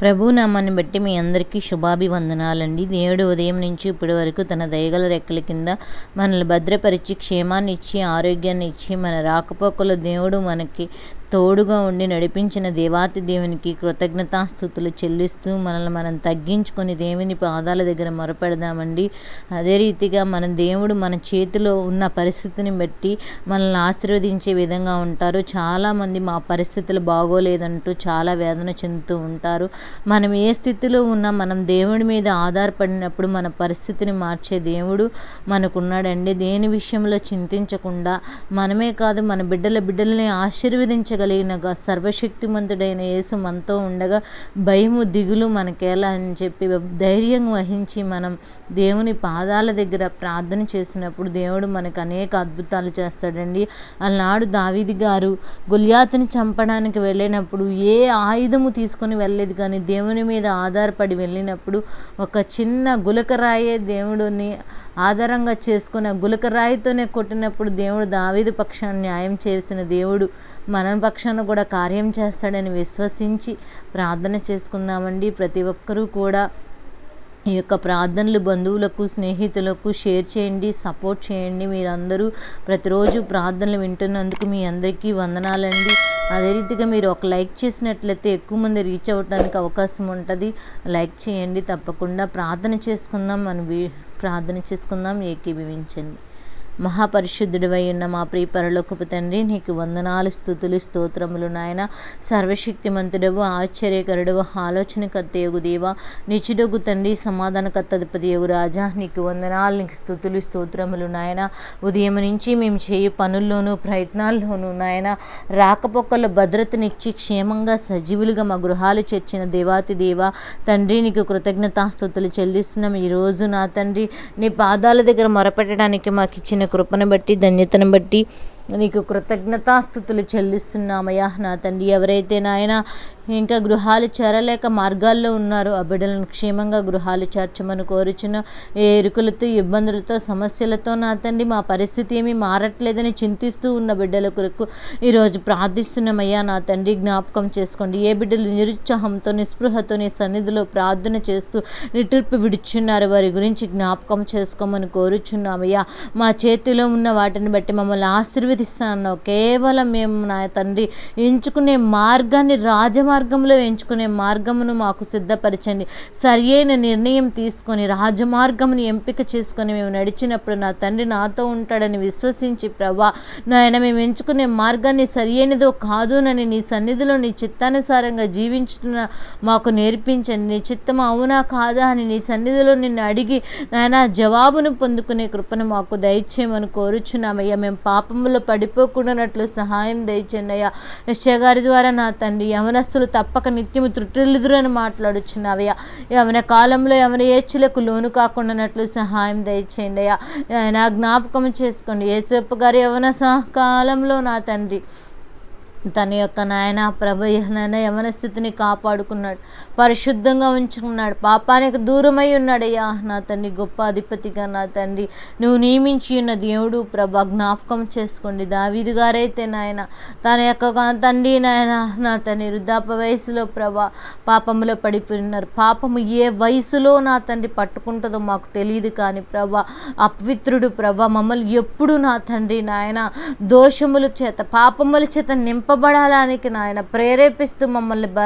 ప్రభునామాన్ని బట్టి మీ అందరికీ శుభాభివందనాలండి. దేవుడు ఉదయం నుంచి ఇప్పటి వరకు తన దయగల రెక్కల కింద మనల్ని భద్రపరిచి క్షేమాన్ని ఇచ్చి ఆరోగ్యాన్ని ఇచ్చి మన రాకపోకలు దేవుడు మనకి తోడుగా ఉండి నడిపించిన దేవాతి దేవునికి కృతజ్ఞతాస్థుతులు చెల్లిస్తూ మనల్ని మనం తగ్గించుకొని దేవుని పాదాల దగ్గర మొరపెడదామండి. అదే రీతిగా మన దేవుడు మన చేతిలో ఉన్న పరిస్థితిని బట్టి మనల్ని ఆశీర్వదించే విధంగా ఉంటారు. చాలామంది మా పరిస్థితులు బాగోలేదంటూ చాలా వేదన చెందుతూ ఉంటారు. మనం ఏ స్థితిలో ఉన్నా మనం దేవుడి మీద ఆధారపడినప్పుడు మన పరిస్థితిని మార్చే దేవుడు మనకున్నాడండి. దేని విషయంలో చింతించకుండా మనమే కాదు మన బిడ్డల బిడ్డలని ఆశీర్వదించగల గ- సర్వశక్తిమంతుడైన యేసు మనతో ఉండగా భయము దిగులు మనకేలా అని చెప్పి ధైర్యం వహించి మనం దేవుని పాదాల దగ్గర ప్రార్థన చేసినప్పుడు దేవుడు మనకు అనేక అద్భుతాలు చేస్తాడండి. అలనాడు దావిది గారు గుల్యాతుని చంపడానికి వెళ్ళినప్పుడు ఏ ఆయుధము తీసుకొని వెళ్ళలేదు కానీ దేవుని మీద ఆధారపడి వెళ్ళినప్పుడు ఒక చిన్న గులకరాయే దేవుడిని ఆధారంగా చేసుకున్న గులకరాయితోనే కొట్టినప్పుడు దేవుడు దావీదు పక్షాన్ని న్యాయం చేసిన దేవుడు మన పక్షాన కూడా కార్యం చేస్తాడని విశ్వసించి ప్రార్థన చేసుకుందామండి. ప్రతి ఒక్కరూ కూడా ఈ యొక్క ప్రార్థనలు బంధువులకు స్నేహితులకు షేర్ చేయండి సపోర్ట్ చేయండి. మీరందరూ ప్రతిరోజు ప్రార్థనలు వింటున్నందుకు మీ అందరికీ వందనాలండి. అదే రీతిగా మీరు ఒక లైక్ చేసినట్లయితే ఎక్కువ మంది రీచ్ అవ్వడానికి అవకాశం ఉంటుంది. లైక్ చేయండి తప్పకుండా ప్రార్థన చేసుకుందాం. మనం ప్రార్థన చేసుకుందాం. ఏకీభవించండి. మహాపరిశుద్ధుడివై ఉన్న మా ప్రియ పరలోకపు తండ్రి నీకు వందనాలు స్థుతులు స్తోత్రములు నాయన. సర్వశక్తిమంతుడవు ఆశ్చర్యకరుడవు ఆలోచనకర్త యొగు దేవ. నిచుడొగు తండ్రి సమాధానకర్తధిపతి యొగు రాజా. నీకు వందనాలు నీకు స్థుతులు స్తోత్రములు నాయన. ఉదయం నుంచి మేము చేయు పనుల్లోనూ ప్రయత్నాల్లోనూ నాయన. రాకపోకల భద్రతనిచ్చి క్షేమంగా సజీవులుగా మా గృహాలు చేర్చిన దేవాతి దేవ. తండ్రి నీకు కృతజ్ఞతాస్థుతులు చెల్లిస్తున్నాం. ఈరోజు నా తండ్రి నీ పాదాల దగ్గర మొరపెట్టడానికి మాకు ఇచ్చిన కృపను బట్టి ధన్యతను బట్టి నీకు కృతజ్ఞతాస్థుతులు చెల్లిస్తున్నామయ్యా నా తండ్రి. ఎవరైతే నాయన ఇంకా గృహాలు చేరలేక మార్గాల్లో ఉన్నారో ఆ బిడ్డలను క్షేమంగా గృహాలు చేర్చమని కోరుచున్న ఏ ఎరుకులతో ఇబ్బందులతో సమస్యలతో నా తండ్రి మా పరిస్థితి ఏమీ మారట్లేదని చింతిస్తూ ఉన్న బిడ్డల కొరకు ఈరోజు ప్రార్థిస్తున్నామయ్యా నా తండ్రి. జ్ఞాపకం చేసుకోండి. ఏ బిడ్డలు నిరుత్సాహంతో నిస్పృహతో నీ సన్నిధిలో ప్రార్థన చేస్తూ నిట్టూర్పు విడుచున్నారు వారి గురించి జ్ఞాపకం చేసుకోమని కోరుచున్నామయ్యా. మా చేతిలో ఉన్న వాటిని బట్టి మమ్మల్ని ఆశీర్వదిస్తానన్నావు. కేవలం మేము నా తండ్రి ఎంచుకునే మార్గాన్ని రాజమార్గంలో ఎంచుకునే మార్గమును మాకు సిద్ధపరచండి. సరియైన నిర్ణయం తీసుకొని రాజమార్గమును ఎంపిక చేసుకొని మేము నడిచినప్పుడు నా తండ్రి నాతో ఉంటాడని విశ్వసించి ప్రభా నాయన మేము ఎంచుకునే మార్గాన్ని సరియైనదో కాదునని నీ సన్నిధిలో నీ చిత్తానుసారంగా జీవించుతున్న మాకు నేర్పించండి. నీ చిత్తం అవునా కాదా అని నీ సన్నిధిలో నిన్ను అడిగి నాయన జవాబును పొందుకునే కృపను మాకు దయచేయమని కోరుచున్నామయ్యా. మేము పాపములో పడిపోకుండానట్లు సహాయం దయచేయండి అయ్యా. గారి ద్వారా నా తండ్రి యవనస్తులు తప్పక నిత్యము త్రుటిల్లుదురు మాట్లాడుచున్నావయ్యా. యవన కాలంలో యవన ఏచ్చులకు లోను కాకుండానట్లు సహాయం దయచేయండి అయ్యా. నా జ్ఞాపకం చేసుకోండి. యేసప్ప గారి యవన కాలంలో నా తండ్రి తన యొక్క నాయన ప్రభు నాయన యవన స్థితిని కాపాడుకున్నాడు. పరిశుద్ధంగా ఉంచుకున్నాడు. పాపానికి దూరమై ఉన్నాడు. అయ్యా నా తండ్రి గొప్ప అధిపతిగా నా తండ్రి నువ్వు నియమించి ఉన్న దేవుడు ప్రభ జ్ఞాపకం చేసుకోండి. దావీదు గారైతే నాయన తన యొక్క తండ్రి నాయన నా తండ్రి వృద్ధాప వయసులో ప్రభ పాపములో పడిపోయినారు. పాపము ఏ వయసులో నా తండ్రి పట్టుకుంటుందో మాకు తెలియదు కానీ ప్రభ అపవిత్రుడు ప్రభ మమ్మల్ని ఎప్పుడు నా తండ్రి నాయన దోషముల చేత పాపముల చేత నింప నింపబడాలని నాయన ప్రేరేపిస్తూ మమ్మల్ని బ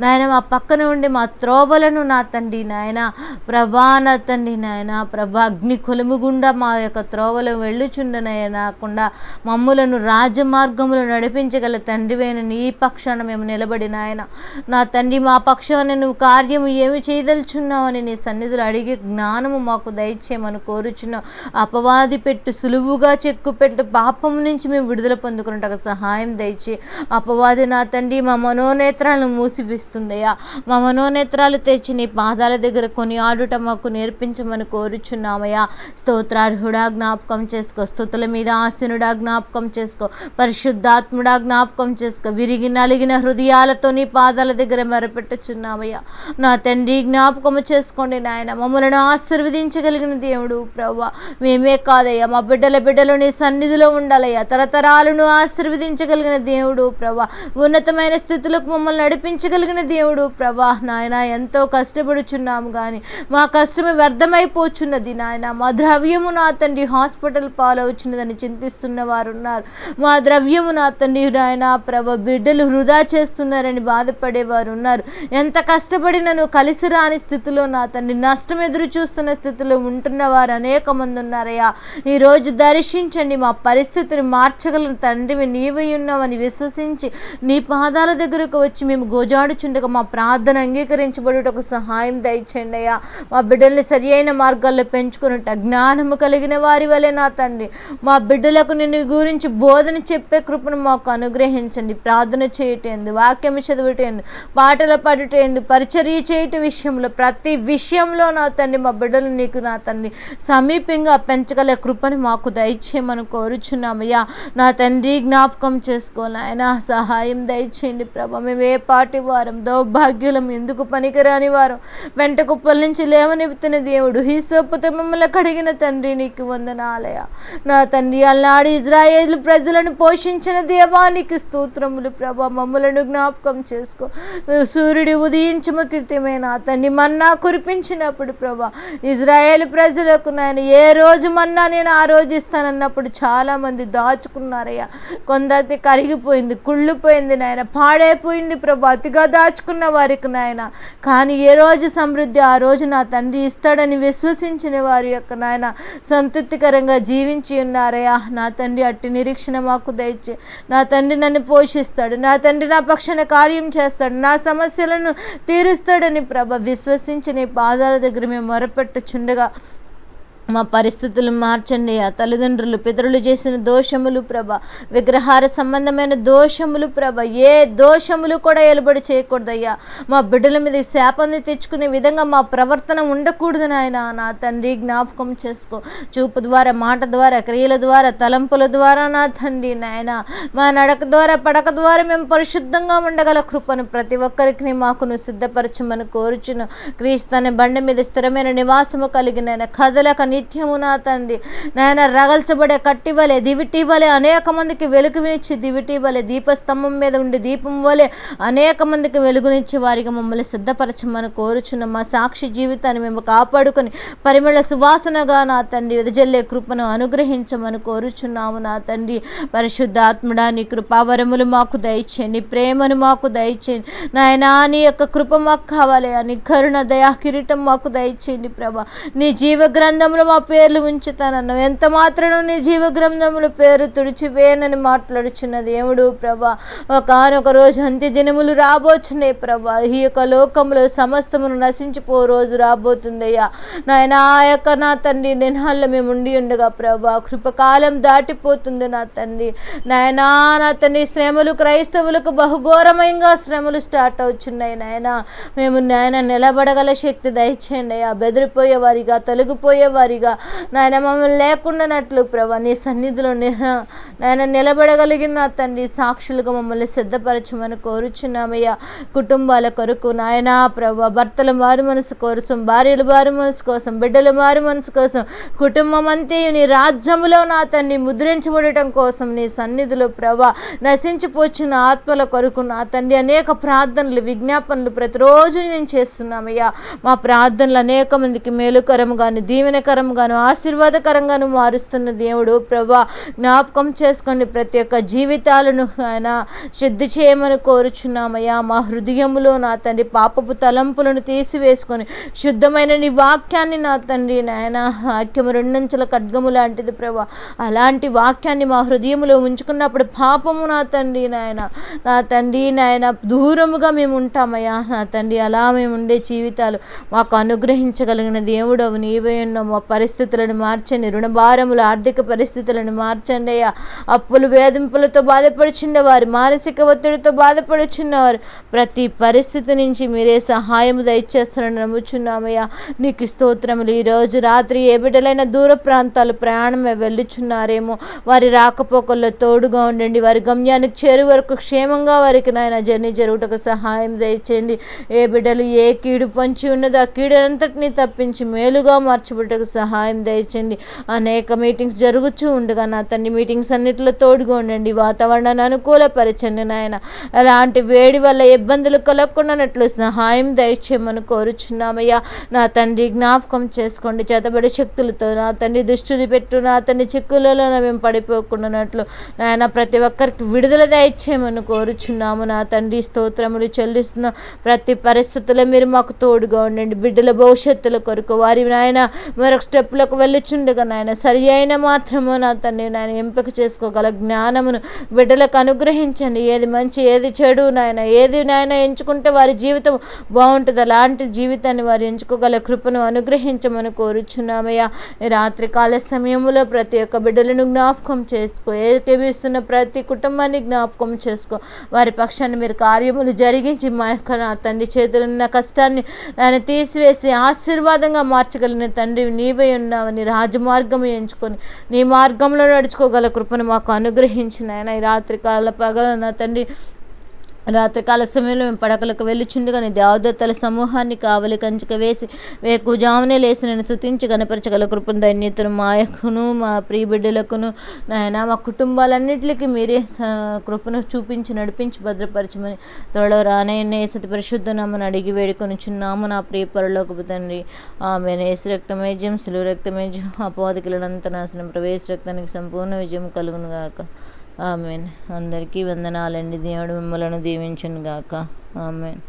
నాయన మా పక్కన ఉండి మా త్రోవలను నా తండ్రి నాయన ప్రభా నా తండ్రి నాయన ప్రభా అగ్ని కొలుము గుండా మా యొక్క త్రోవలు వెళ్ళుచుండనయనకుండా మమ్ములను రాజమార్గములు నడిపించగల తండ్రివైన నీ పక్షాన మేము నిలబడి నాయన. నా తండ్రి మా పక్షాన నువ్వు కార్యము ఏమి చేయదలుచున్నావని నీ సన్నిధులు అడిగే జ్ఞానము మాకు దయచేయమని కోరుచున్నావు అపవాది పెట్టు సులువుగా చెక్కు పెట్టు పాపం నుంచి మేము విడుదల పొందుకున్నట్టు సహాయం దయచే అపవాది నా తండ్రి మా మనోనేత్రాలను మూసిపిస్తుందయ్యా మా మనోనేత్రాలు తెరిచి నీ పాదాల దగ్గర కొని ఆడుట మాకు నేర్పించమని కోరుచున్నామయ్యా. స్తోత్రార్హుడా జ్ఞాపకం చేసుకో. స్థుతుల మీద ఆసనుడా జ్ఞాపకం చేసుకో. పరిశుద్ధాత్ముడా జ్ఞాపకం చేసుకో. విరిగి నలిగిన హృదయాలతో నీ పాదాల దగ్గర మరపెట్టుచున్నామయ్యా. నా తండ్రి జ్ఞాపకము చేసుకోండి నాయన. మమ్మల్ని ఆశీర్వదించగలిగిన దేవుడు ప్రవ్వ. మేమే కాదయ్యా. మా బిడ్డల బిడ్డలు నీ సన్నిధిలో ఉండాలయ్యా. తరతరాలను ఆశీర్వదించగలిగిన దేవుడు దేవుడు ప్రభా. ఉన్నతమైన స్థితులకు మమ్మల్ని నడిపించగలిగిన దేవుడు ప్రభా. నాయన ఎంతో కష్టపడుచున్నాము కానీ మా కష్టమే వ్యర్థమైపోచున్నది నాయన. మా ద్రవ్యము నా తండ్రి హాస్పిటల్ పాలవుచున్నదని చింతిస్తున్న వారు ఉన్నారు మా ద్రవ్యము నా తండ్రి నాయన ప్రభ. బిడ్డలు వృధా చేస్తున్నారని బాధపడేవారు ఉన్నారు ఎంత కష్టపడినను కలిసి రాని స్థితిలో నా తండ్రి నష్టం ఎదురు చూస్తున్న స్థితిలో ఉంటున్న వారు అనేక మంది ఉన్నారయ్యా. ఈరోజు దర్శించండి మా పరిస్థితిని మార్చగలను తండ్రివి నీవై ఉన్నావని విశ్వసించి నీ పాదాల దగ్గరకు వచ్చి మేము గోజాడుచుండగా మా ప్రార్థన అంగీకరించబడుటకు సహాయం దయచేయండి అయ్యా. మా బిడ్డల్ని సరి అయిన మార్గాల్లో పెంచుకున్నట్టు జ్ఞానము కలిగిన వారి వలె నా తండ్రి. మా బిడ్డలకు నిన్ను గురించి బోధన చెప్పే కృపను మాకు అనుగ్రహించండి. ప్రార్థన చేయటేందు వాక్యం చదువుటేందు పాటలు పాడుటేందు పరిచర్య చేయట విషయంలో ప్రతి విషయంలో నా తండ్రి మా బిడ్డలు నీకు నా తండ్రి సమీపంగా పెంచగల కృపని మాకు దయచేయమని కోరుచున్నామయ్యా. నా తండ్రి జ్ఞాపకం చేసుకోవాలి ఆయన సహాయం దయచేయండి ప్రభా. మేము ఏ పాటి వారం దౌర్భాగ్యులం ఎందుకు పనికిరాని వారం? వెంట కుప్పల నుంచి లేవనెత్తిన దేవుడు హిసోపుతో మమ్మల్ని కడిగిన తండ్రి నీకు వందనాలయ. నా తండ్రి అల్నాడు ఇజ్రాయేల్ ప్రజలను పోషించిన దేవానికి స్తోత్రములు ప్రభా. మమ్మలను జ్ఞాపకం చేసుకో. సూర్యుడు ఉదయించమ కృత్యమే నా తండ్రి మన్నా కురిపించినప్పుడు ప్రభా. ఇజ్రాయేల్ ప్రజలకు నేను ఏ రోజు మన్నా నేను ఆ రోజు ఇస్తానన్నప్పుడు చాలామంది దాచుకున్నారయ్యా. కొందరి కరిగిపోయింది. కుళ్ళిపోయింది నాయన. పాడైపోయింది ప్రభా అతిగా దాచుకున్న వారికి నాయన. కానీ ఏ రోజు సమృద్ధి ఆ రోజు నా తండ్రి ఇస్తాడని విశ్వసించిన వారి యొక్క నాయన సంతృప్తికరంగా జీవించి ఉన్నారయ్యా. నా తండ్రి అట్టి నిరీక్షణ మాకు దయచే. నా తండ్రి నన్ను పోషిస్తాడు నా తండ్రి నా పక్షాన కార్యం చేస్తాడు నా సమస్యలను తీరుస్తాడని ప్రభ విశ్వసించి నీ పాదాల దగ్గర మేము మొరపెట్టుచుండగా మా పరిస్థితులు మార్చండి. ఆ తల్లిదండ్రులు పితరులు చేసిన దోషములు ప్రభ విగ్రహార సంబంధమైన దోషములు ప్రభ ఏ దోషములు కూడా ఎలుబడి చేయకూడదయ్యా. మా బిడ్డల మీద శాపాన్ని తెచ్చుకునే విధంగా మా ప్రవర్తన ఉండకూడదు నాయన. నా తండ్రి జ్ఞాపకం చేసుకో. చూపు ద్వారా మాట ద్వారా క్రియల ద్వారా తలంపుల ద్వారా నా తండ్రి నాయన. మా నడక ద్వారా పడక ద్వారా మేము పరిశుద్ధంగా ఉండగల కృపను ప్రతి ఒక్కరికి మాకు నువ్వు సిద్ధపరచమని కోరుచును. క్రీస్తుని బండి మీద స్థిరమైన నివాసము కలిగిన కదలక నిత్యము నా తండ్రి. నాయన రగల్చబడే కట్టివలే వలె అనేక మందికి వెలుగునిచ్చి దివిటీవలే దీపస్తంభం మీద ఉండి దీపం వలె అనేక మందికి వెలుగునిచ్చి వారికి మమ్మల్ని సిద్ధపరచమని కోరుచున్న. మా సాక్షి జీవితాన్ని మేము కాపాడుకొని పరిమళ సువాసనగా నా తండ్రి వెదజల్లే కృపను అనుగ్రహించమని కోరుచున్నాము నా తండ్రి. పరిశుద్ధాత్ముడా నీ కృపావరములు మాకు దయచేయండి ప్రేమను మాకు దయచేయండి నాయనా నీ యొక్క కృప మాకు కావాలి అని కరుణ దయా కిరీటం మాకు దయచేయండి ప్రభా. నీ జీవ గ్రంథంలో మా పేర్లు ఉంచుతానన్నావు ఎంత మాత్రం నీ జీవ గ్రంథముల పేరు తుడిచివేయనని మాట్లాడుచున్న దేవుడు ప్రభా ఒకనొక రోజు అంత్య దినములు రాబోచున్నాయి ప్రభా. ఈ యొక్క లోకములో సమస్తమును నశించిపో రోజు రాబోతుందయ్యా. నాయన ఆ యొక్క నా తండ్రి నినాల్లో మేము ఉండి ఉండగా ప్రభా కృపకాలం దాటిపోతుంది నా తండ్రి. నాయనా నా తండ్రి శ్రమలు క్రైస్తవులకు బహుఘోరమంగా శ్రమలు స్టార్ట్ అవుతున్నాయి నాయన. మేము నాయన నిలబడగల శక్తి దయచేయండి అయ్యా. బెదిరిపోయే వారిగా తొలగిపోయే వారిగా నాయన మమ్మల్ని లేకుండానట్లు ప్రభా నీ సన్నిధిలో నిహ- నాయన నిలబడగలిగిన నా తండ్రి సాక్షులుగా మమ్మల్ని సిద్ధపరచమని కోరుచున్నామయ్యా. కుటుంబాల కొరకు నాయనా ప్రభా భర్తల మారు మనసు కోసం భార్యల మారు మనసు కోసం బిడ్డల మారు మనసు కోసం కుటుంబం అంతే నీ రాజ్యములో నా తన్ని ముద్రించబడటం కోసం నీ సన్నిధిలో ప్రభా నశించిపోచిన ఆత్మల కొరకు నా తండ్రి అనేక ప్రార్థనలు విజ్ఞాపనలు ప్రతిరోజు నేను చేస్తున్నామయ్యా. మా ప్రార్థనలు అనేక మందికి మేలుకరంగాను దీవెనకరంగాను ఆశీర్వాదకరంగాను మారుస్తున్న దేవుడు. ప్రభా జ్ఞాపకం చేసుకోండి. ప్రతి ఒక్క జీవితాలను ఆయన శుద్ధి చేయమని కోరుచున్నామయ్యా. మా హృదయంలో నా తండ్రి పాపపు తలంపులను తీసివేసుకొని శుద్ధమైన నీ వాక్యాన్ని నా తండ్రి నాయన వాక్యము రెండంచెల ఖడ్గము లాంటిది ప్రభా. అలాంటి వాక్యాన్ని మా హృదయంలో ఉంచుకున్నప్పుడు పాపము నా తండ్రి నాయన నా తండ్రి నాయన దూరముగా మేము ఉంటామయ్యా. నా తండ్రి అలా మేము ఉండే జీవితాలు మాకు అనుగ్రహించగలిగిన దేవుడవు. నీవే ఉన్న పరిస్థితులను మార్చండి. రుణభారములు ఆర్థిక పరిస్థితులను మార్చండి అయ్యా. అప్పులు వేధింపులతో బాధపడుచున్న వారు మానసిక ఒత్తిడితో బాధపడుచున్నవారు ప్రతి పరిస్థితి నుంచి మీరే సహాయం దయచేస్తారని నమ్ముచున్నామయ్యా నీకు స్తోత్రములు. ఈరోజు రాత్రి ఏ బిడ్డలైన దూర ప్రాంతాలు ప్రయాణమే వెళ్ళుచున్నారేమో. వారి రాకపోకల్లో తోడుగా ఉండండి. వారి గమ్యానికి చేరు వరకు క్షేమంగా వారికి నాయన జర్నీ జరుగుటకు సహాయం దయచేయండి. ఏ బిడ్డలు ఏ కీడు పంచి ఉన్నదో ఆ కీడంతటిని తప్పించి మేలుగా మార్చబట్టకు సహాయం దయచండి. అనేక మీటింగ్స్ జరుగుతూ ఉండగా నా తండ్రి మీటింగ్స్ అన్నిటిలో తోడుగా ఉండండి. వాతావరణాన్ని అనుకూలపరచండి నాయన. అలాంటి వేడి వల్ల ఇబ్బందులు కలగకుండానట్లు సహాయం దయచేయమని కోరుచున్నామయ్యా. నా తండ్రి జ్ఞాపకం చేసుకోండి. చేతబడి శక్తులతో నా తండ్రి దుష్టుని పెట్టు. నా తండ్రి చిక్కులలో మేము పడిపోకుండానట్లు నాయన ప్రతి ఒక్కరికి విడుదల దయచేయమని కోరుచున్నాము. నా తండ్రి స్తోత్రములు చెల్లిస్తున్న ప్రతి పరిస్థితుల్లో మీరు మాకు తోడుగా ఉండండి. బిడ్డల భవిష్యత్తుల కొరకు వారి నాయన మరొక స్టెప్లకు వెళ్ళుచుండగా నాయన సరి అయిన మాత్రము నా తండ్రి నాయన ఎంపిక చేసుకోగల జ్ఞానమును బిడ్డలకు అనుగ్రహించండి. ఏది మంచి ఏది చెడు నాయన ఏది నాయన ఎంచుకుంటే వారి జీవితం బాగుంటుంది. అలాంటి జీవితాన్ని వారు ఎంచుకోగల కృపను అనుగ్రహించమని కోరుచున్నామయ్యా. రాత్రి కాల సమయంలో ప్రతి ఒక్క బిడ్డలను జ్ఞాపకం చేసుకో. ఏకీవిస్తున్న ప్రతి కుటుంబాన్ని జ్ఞాపకం చేసుకో. వారి పక్షాన్ని మీరు కార్యములు జరిగించి మా యొక్క నా తండ్రి చేతులున్న కష్టాన్ని ఆయన తీసివేసి ఆశీర్వాదంగా మార్చగలిగిన తండ్రి నీవే ఉన్నావని రాజమార్గం ఎంచుకొని నీ మార్గంలో నడుచుకోగల కృపను మాకు అనుగ్రహించిన ఆయన ఈ రాత్రి కాల పగల నా తండ్రి రాత్రికాల సమయంలో మేము పడకలకు వెళ్ళుచుండగా నీ దేవదత్తల సమూహాన్ని కావలి కంచుక వేసి వేకుజామునే లేసి నేను శుతించి కనపరచగల కృపను ధన్యతను మా యొక్కను మా ప్రియబిడ్డలకును నాయన మా కుటుంబాలన్నింటికి మీరే కృపను చూపించి నడిపించి భద్రపరచమని త్వరలో రానయ్య సతి పరిశుద్ధ నామని అడిగి వేడుకొని చున్నాము నా ప్రియ పరలోకపు తండ్రి. ఆమె నేసు రక్తమేజ్యం సులువు రక్తమేజ్యం అపోదికలంత నాశనం ప్రవేశ రక్తానికి సంపూర్ణ విజయం కలుగునుగాక. ఆమెన్. అందరికీ వందనాలండి. దేవుడు మిమ్మలను దీవించును గాక ఆమెన్.